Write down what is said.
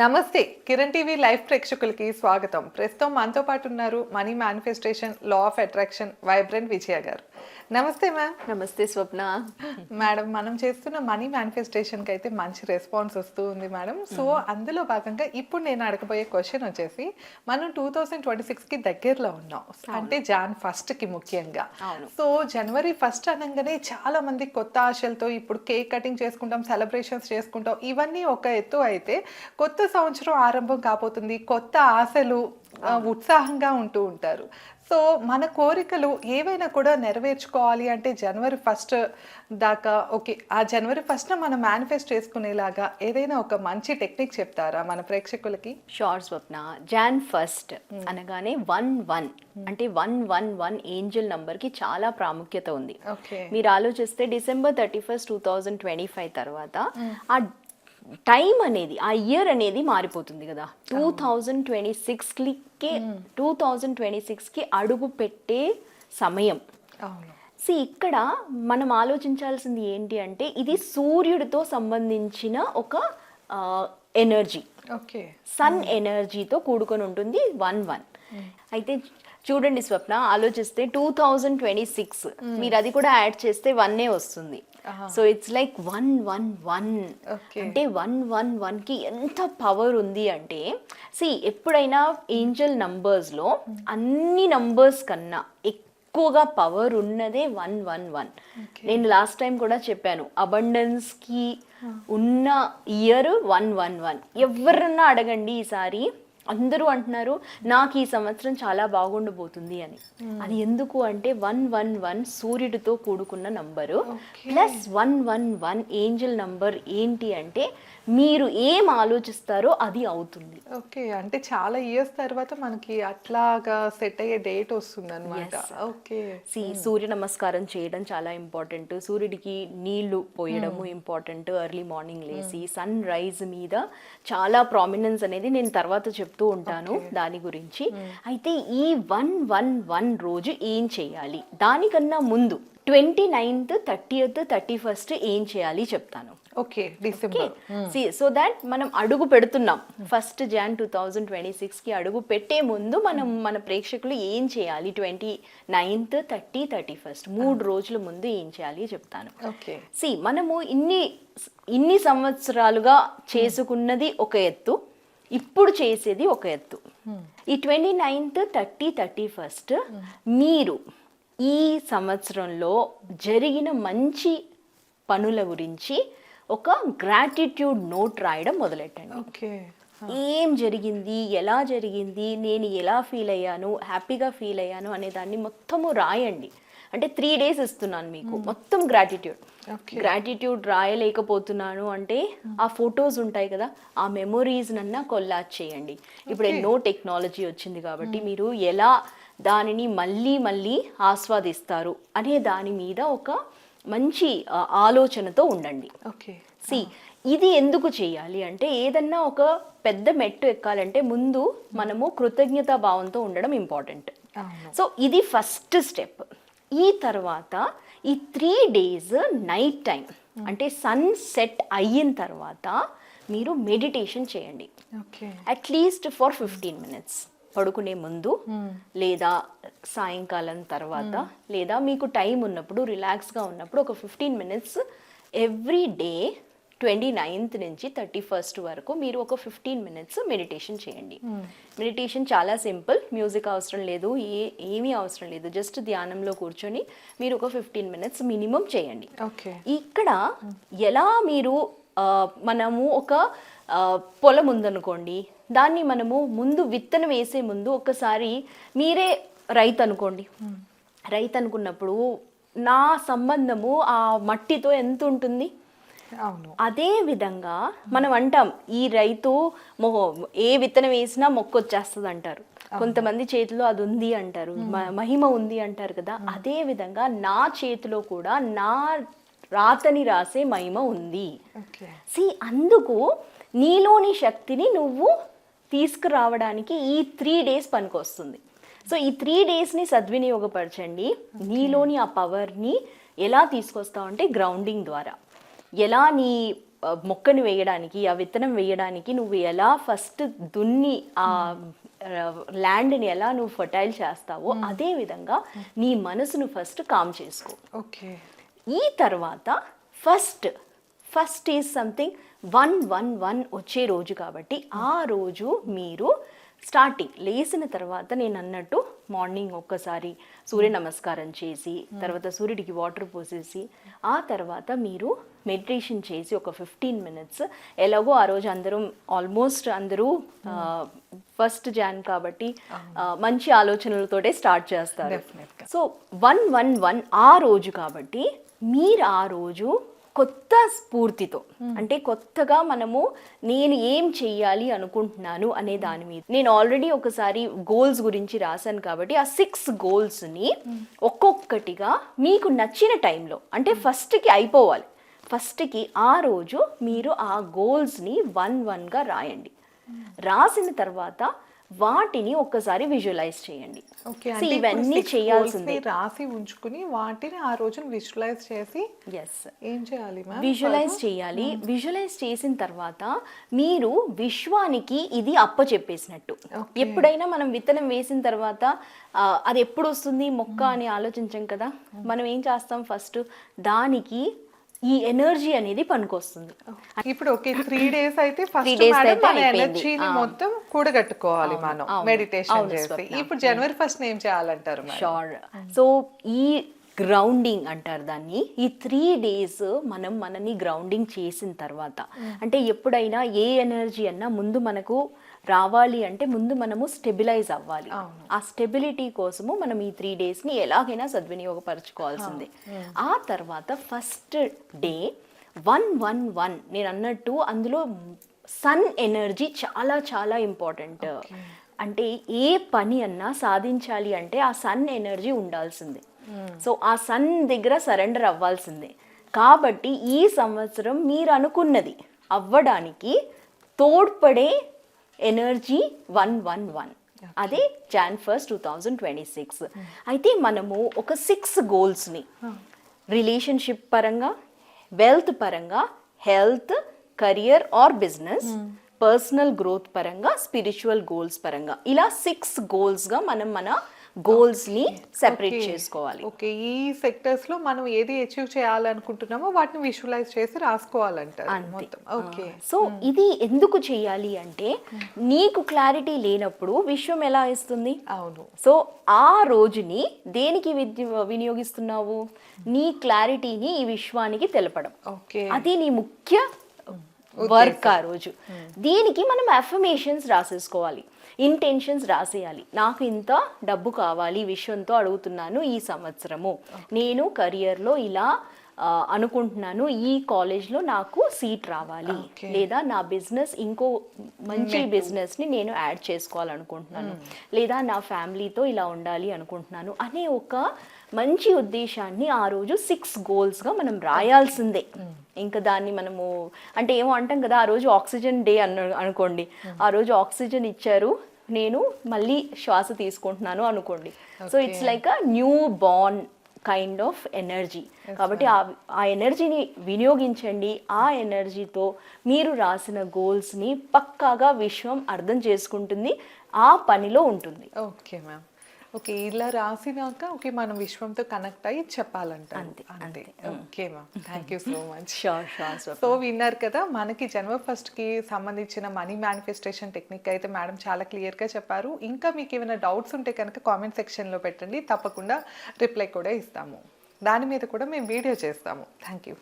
నమస్తే Kiran TV live ప్రేక్షకులకి స్వాగతం. ప్రస్తుతం మనతో పాటు ఉన్నారు money manifestation law of attraction vibrant Vijaya గారు. నమస్తే మ్యామ్. నమస్తే స్వప్న. మేడం మనం చేస్తున్న మనీ మేనిఫెస్టేషన్కి అయితే మంచి రెస్పాన్స్ వస్తూ ఉంది మేడం. సో అందులో భాగంగా ఇప్పుడు నేను అడగబోయే క్వశ్చన్ వచ్చేసి మనం టూ థౌజండ్ ట్వంటీ సిక్స్కి దగ్గరలో ఉన్నాం. అంటే జాన్ ఫస్ట్కి ముఖ్యంగా. సో జనవరి ఫస్ట్ అనగానే చాలా మంది కొత్త ఆశలతో ఇప్పుడు కేక్ కటింగ్ చేసుకుంటాం సెలబ్రేషన్స్ చేసుకుంటాం. ఇవన్నీ ఒక ఎత్తు అయితే కొత్త సంవత్సరం ఆరంభం కాబోతుంది. కొత్త ఆశలు ఉత్సాహంగా ఉంటూ ఉంటారు. సో మన కోరికలు ఏవైనా కూడా నెరవేర్చుకోవాలి అంటే జనవరి ఫస్ట్ దాకా ఓకే ఆ జనవరి ఫస్ట్ మనం మేనిఫెస్ట్ చేసుకునేలాగా ఏదైనా ఒక మంచి టెక్నిక్ చెప్తారా మన ప్రేక్షకులకి? షార్ట్ స్వప్న. జాన్ ఫస్ట్ అనగానే వన్ వన్ అంటే వన్ వన్ వన్ ఏంజల్ నంబర్కి చాలా ప్రాముఖ్యత ఉంది. ఓకే మీరు ఆలోచిస్తే December thirty first two thousand twenty five తర్వాత ఆ టైం అనేది ఆ ఇయర్ అనేది మారిపోతుంది కదా. టూ థౌజండ్ ట్వంటీ సిక్స్కి టూ థౌజండ్ ట్వంటీ సిక్స్కి అడుగు పెట్టే సమయం. సి ఇక్కడ మనం ఆలోచించాల్సింది ఏంటి అంటే ఇది సూర్యుడితో సంబంధించిన ఒక ఎనర్జీ ఓకే. సన్ ఎనర్జీతో కూడుకొని ఉంటుంది వన్ వన్. అయితే చూడండి స్వప్న ఆలోచిస్తే టూ థౌజండ్ ట్వంటీ సిక్స్ మీరు అది కూడా యాడ్ చేస్తే వన్నే వస్తుంది. So it's like one one one. అంటే వన్ వన్ వన్కి ఎంత పవర్ ఉంది అంటే సి ఎప్పుడైనా ఏంజల్ నంబర్స్లో అన్ని నంబర్స్ కన్నా ఎక్కువగా పవర్ ఉన్నదే వన్ వన్ వన్ నేను లాస్ట్ టైం కూడా చెప్పాను అబండెన్స్కి ఉన్న ఇయర్ వన్ వన్ వన్ ఎవరన్నా అడగండి ఈసారి. అందరూ అంటున్నారు నాకు ఈ సంవత్సరం చాలా బాగుండబోతుంది అని. అది ఎందుకు అంటే వన్ వన్ వన్ సూర్యుడితో కూడుకున్న number plus one one one angel number ఏంటి అంటే మీరు ఏం ఆలోచిస్తారో అది అవుతుంది. ఓకే అంటే చాలా ఇయర్స్ తర్వాత మనకి అట్లాగా సెట్ అయ్యే డేట్ వస్తుంది అనమాట. ఓకే. సి సూర్య నమస్కారం చేయడం చాలా ఇంపార్టెంట్ సూర్యుడికి నీళ్ళు పోయడము ఇంపార్టెంట్ ఎర్లీ మార్నింగ్ లేసి సన్ రైజ్ మీద చాలా ప్రామినెన్స్ అనేది నేను తర్వాత చెప్తూ ఉంటాను దాని గురించి. అయితే ఈ వన్ వన్ వన్ రోజు ఏం చేయాలి? దానికన్నా ముందు twenty ninth thirtieth thirty first ఏం చేయాలి చెప్తాను. Okay December. సో దాట్ మనం అడుగు పెడుతున్నాం. First Jan two thousand twenty సిక్స్కి అడుగు పెట్టే ముందు మనం మన ప్రేక్షకులు ఏం చేయాలి? Twenty ninth thirty thirty first మూడు రోజుల ముందు ఏం చేయాలి చెప్తాను. ఓకే. సి మనము ఇన్ని ఇన్ని సంవత్సరాలుగా చేసుకున్నది ఒక ఎత్తు. ఇప్పుడు చేసేది ఒక ఎత్తు. ఈ twenty ninth thirty thirty first మీరు ఈ సంవత్సరంలో జరిగిన మంచి పనుల గురించి ఒక గ్రాటిట్యూడ్ నోట్ రాయడం మొదలెట్టండి. ఓకే ఏం జరిగింది? ఎలా జరిగింది? నేను ఎలా ఫీల్ అయ్యాను? హ్యాపీగా ఫీల్ అయ్యాను అనే దాన్ని మొత్తము రాయండి. అంటే త్రీ డేస్ ఇస్తున్నాను మీకు. మొత్తం గ్రాటిట్యూడ్ గ్రాటిట్యూడ్ రాయలేకపోతున్నాను అంటే ఆ ఫొటోస్ ఉంటాయి కదా ఆ మెమొరీస్ నన్నా కొల్లాచ్ చేయండి. ఇప్పుడు ఎన్నో టెక్నాలజీ వచ్చింది కాబట్టి మీరు ఎలా దానిని మళ్ళీ మళ్ళీ ఆస్వాదిస్తారు అనే దాని మీద ఒక మంచి ఆలోచనతో ఉండండి. ఓకే. సి ఇది ఎందుకు చేయాలి అంటే ఏదన్నా ఒక పెద్ద మెట్టు ఎక్కాలంటే ముందు మనము కృతజ్ఞతా భావంతో ఉండడం ఇంపార్టెంట్ సో ఇది ఫస్ట్ స్టెప్ ఈ తర్వాత ఈ త్రీ డేస్ నైట్ టైం అంటే సన్ సెట్ అయిన తర్వాత మీరు మెడిటేషన్ చేయండి. Okay at least for fifteen minutes పడుకునే ముందు లేదా సాయంకాలం తర్వాత లేదా మీకు టైం ఉన్నప్పుడు రిలాక్స్గా ఉన్నప్పుడు ఒక fifteen minutes every day twenty ninth నుంచి థర్టీ ఫస్ట్ వరకు మీరు ఒక ఫిఫ్టీన్ మినిట్స్ మెడిటేషన్ చేయండి. మెడిటేషన్ చాలా సింపుల్ మ్యూజిక్ అవసరం లేదు ఏ ఏమీ అవసరం లేదు. జస్ట్ ధ్యానంలో కూర్చొని మీరు ఒక ఫిఫ్టీన్ మినిట్స్ మినిమం చేయండి. ఓకే ఇక్కడ ఎలా మీరు మనము ఒక పొలం ఉందనుకోండి దాన్ని మనము ముందు విత్తనం వేసే ముందు ఒకసారి మీరే రైతు అనుకోండి. రైతు అనుకున్నప్పుడు నా సంబంధము ఆ మట్టితో ఎంత ఉంటుంది? అదే విధంగా మనం అంటాం ఈ రైతు మొ ఏ విత్తనం వేసినా మొక్క వచ్చేస్తుంది అంటారు కొంతమంది చేతిలో అది ఉంది అంటారు మహిమ ఉంది అంటారు కదా. అదే విధంగా నా చేతిలో కూడా నా రాతని రాసే మహిమ ఉంది. సి అందుకు నీలోని శక్తిని నువ్వు తీసుకురావడానికి ఈ త్రీ డేస్ పనికొస్తుంది. సో ఈ త్రీ డేస్ని సద్వినియోగపరచండి. నీలోని ఆ పవర్ని ఎలా తీసుకొస్తావు అంటే గ్రౌండింగ్ ద్వారా. ఎలా నీ మొక్కని వేయడానికి ఆ విత్తనం వేయడానికి నువ్వు ఎలా ఫస్ట్ దున్ని ఆ ల్యాండ్ని ఎలా నువ్వు ఫర్టైల్ చేస్తావో అదే విధంగా నీ మనసును ఫస్ట్ కామ్ చేసుకో. ఓకే. ఈ తర్వాత first first is something one one one వచ్చే రోజు కాబట్టి ఆ రోజు మీరు స్టార్టింగ్ లేచిన తర్వాత నేను అన్నట్టు మార్నింగ్ ఒక్కసారి సూర్య నమస్కారం చేసి తర్వాత సూర్యుడికి వాటర్ పోసేసి ఆ తర్వాత మీరు మెడిటేషన్ చేసి ఒక ఫిఫ్టీన్ మినిట్స్ ఎలాగో ఆ రోజు అందరం ఆల్మోస్ట్ అందరూ ఫస్ట్ జాన్ కాబట్టి మంచి ఆలోచనలతోటే స్టార్ట్ చేస్తారు. సో వన్ వన్ వన్ ఆ రోజు కాబట్టి మీరు ఆ రోజు కొత్త స్ఫూర్తితో. అంటే కొత్తగా మనము నేను ఏం చెయ్యాలి అనుకుంటున్నాను అనే దాని మీద. నేను ఆల్రెడీ ఒకసారి గోల్స్ గురించి రాశాను కాబట్టి ఆ సిక్స్ గోల్స్ని ఒక్కొక్కటిగా మీకు నచ్చిన టైంలో అంటే ఫస్ట్కి అయిపోవాలి. ఫస్ట్కి ఆ రోజు మీరు ఆ గోల్స్ని వన్ వన్గా రాయండి. రాసిన తర్వాత వాటిని ఒక్కసారి విజువలైజ్ చేయండి. ఇవన్నీ చేయాల్సిందే. రాసి ఉంచుకుని వాటిని ఆ రోజున విజువలైజ్ చేసి ఎస్ ఏం చేయాలి విజువలైజ్ చేయాలి. విజువలైజ్ చేసిన తర్వాత మీరు విశ్వానికి ఇది అప్ప చెప్పేసినట్టు. ఎప్పుడైనా మనం విత్తనం వేసిన తర్వాత అది ఎప్పుడు వస్తుంది? మొక్క అని ఆలోచించాం కదా? మనం ఏం చేస్తాం? ఫస్ట్ దానికి ఈ ఎనర్జీ అనేది పనికొస్తుంది ఇప్పుడు ఓకే త్రీ డేస్ అయితే ఫస్ట్ మన. ఎనర్జీని. మొత్తం కూడగట్టుకోవాలి మనం. మెడిటేషన్ చేసి. ఇప్పుడు జనవరి ఫస్ట్ ఏం చేయాలంటారు షూర్ సో ఈ గ్రౌండింగ్ అంటారు దాన్ని ఈ త్రీ డేస్ మనం మనని గ్రౌండింగ్ చేసిన తర్వాత అంటే ఎప్పుడైనా ఏ ఎనర్జీ అన్నా ముందు మనకు రావాలి అంటే ముందు మనము స్టెబిలైజ్ అవ్వాలి. ఆ స్టెబిలిటీ కోసము మనం ఈ త్రీ డేస్ని ఎలాగైనా సద్వినియోగపరచుకోవాల్సిందే. ఆ తర్వాత first day one one one నేను అన్నట్టు అందులో సన్ ఎనర్జీ చాలా చాలా ఇంపార్టెంట్ అంటే ఏ పని అన్నా సాధించాలి అంటే ఆ సన్ ఎనర్జీ ఉండాల్సిందే. సో ఆ సన్ దగ్గర సరెండర్ అవ్వాల్సిందే. కాబట్టి ఈ సంవత్సరం మీరు అనుకున్నది అవ్వడానికి తోడ్పడే ఎనర్జీ వన్ వన్ వన్. అదే Jan first two thousand twenty six అయితే మనము ఒక సిక్స్ గోల్స్ని రిలేషన్షిప్ పరంగా వెల్త్ పరంగా health career or business personal growth పరంగా స్పిరిచువల్ గోల్స్ పరంగా. ఇలా సిక్స్ గోల్స్గా మనం మన గోల్స్ని సెపరేట్ చేసుకోవాలి. ఓకే ఈ సెక్టర్స్లో మనం ఏది అచీవ్ చేయాలనుకుంటున్నామో వాటిని విజువలైజ్ చేసి రాసుకోవాలంటారు మొత్తం. ఓకే సో ఇది ఎందుకు చేయాలి అంటే నీకు క్లారిటీ లేనప్పుడు విశ్వం ఎలా ఇస్తుంది అవును. సో ఆ రోజుని దేనికి వినియోగిస్తున్నావు? నీ క్లారిటీని ఈ విశ్వానికి తెలపడం. ఓకే అది నీ ముఖ్య వర్క్ ఆ రోజు. దీనికి మనం అఫర్మేషన్స్ రాసేసుకోవాలి. ఇంటెన్షన్స్ రాసేయాలి. నాకు ఇంత డబ్బు కావాలి విశ్వంతో అడుగుతున్నాను ఈ సంవత్సరము. నేను కెరియర్లో ఇలా అనుకుంటున్నాను ఈ కాలేజ్లో నాకు సీట్ రావాలి. లేదా నా బిజినెస్ ఇంకో మంచి బిజినెస్ని నేను యాడ్ చేసుకోవాలనుకుంటున్నాను. లేదా నా ఫ్యామిలీతో ఇలా ఉండాలి అనుకుంటున్నాను. అనే ఒక మంచి ఉద్దేశాన్ని ఆ రోజు సిక్స్ గోల్స్గా మనం రాయాల్సిందే. ఇంకా దాన్ని మనము అంటే ఏమో అంటాం కదా ఆ రోజు ఆక్సిజన్ డే అన్న అనుకోండి. ఆ రోజు ఆక్సిజన్ ఇచ్చారు నేను మళ్ళీ శ్వాస తీసుకుంటున్నాను అనుకోండి. So it's like a newborn kind of energy కాబట్టి ఆ ఆ ఎనర్జీని వినియోగించండి. ఆ ఎనర్జీతో మీరు రాసిన గోల్స్ని పక్కాగా విశ్వం అర్థం చేసుకుంటుంది. ఆ పనిలో ఉంటుంది. ఓకే మ్యామ్ ఓకే ఇలా రాసినాక ఓకే మనం విశ్వంతో కనెక్ట్ అయ్యి చెప్పాలంటారు. అంతే, అంతే. Okay ma'am thank you so much sure sure so విన్నారు కదా మనకి జనవరి ఫస్ట్కి సంబంధించిన మనీ మేనిఫెస్టేషన్ టెక్నిక్ అయితే మేడం చాలా క్లియర్గా చెప్పారు. ఇంకా మీకు ఏమైనా డౌట్స్ ఉంటే కనుక కామెంట్ సెక్షన్లో పెట్టండి. తప్పకుండా రిప్లై కూడా ఇస్తాము. దాని మీద కూడా మేము వీడియో చేస్తాము. Thank you